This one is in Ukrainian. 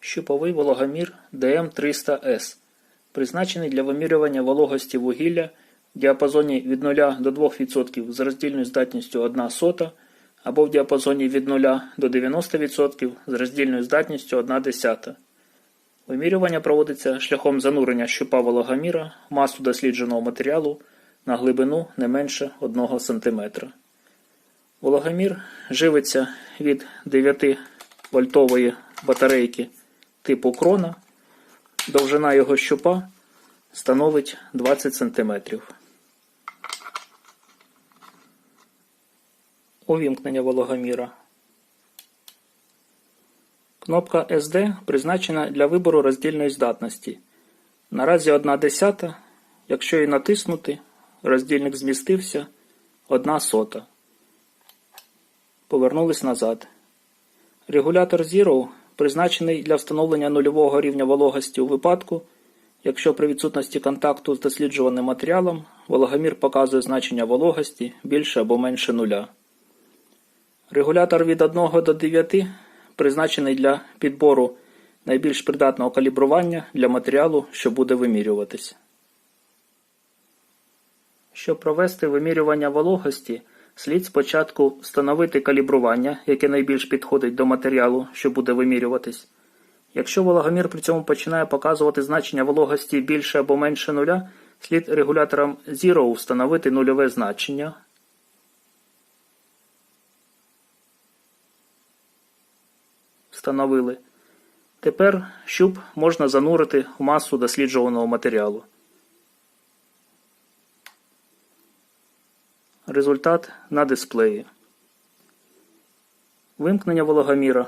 Щуповий вологомір DM300S, призначений для вимірювання вологості вугілля в діапазоні від 0 до 2% з роздільною здатністю 1 сота або в діапазоні від 0 до 90% з роздільною здатністю 1 десята. Вимірювання проводиться шляхом занурення щупа вологоміра в масу дослідженого матеріалу на глибину не менше 1 см. Вологомір живиться від 9 вольтової батарейки типу крона. Довжина його щупа становить 20 см. Увімкнення вологоміра. Кнопка SD призначена для вибору роздільної здатності. Наразі 1 десята. Якщо її натиснути, роздільник змістився 1 сота. Повернулись назад. Регулятор Zero призначений для встановлення нульового рівня вологості у випадку, якщо при відсутності контакту з досліджуваним матеріалом вологомір показує значення вологості більше або менше нуля. Регулятор від 1 до 9 призначений для підбору найбільш придатного калібрування для матеріалу, що буде вимірюватися. Щоб провести вимірювання вологості, слід спочатку встановити калібрування, яке найбільш підходить до матеріалу, що буде вимірюватись. Якщо вологомір при цьому починає показувати значення вологості більше або менше нуля, слід регулятором Zero встановити нульове значення. Встановили. Тепер щуп можна занурити в масу досліджуваного матеріалу. Результат на дисплеї. Вимкнення вологоміра.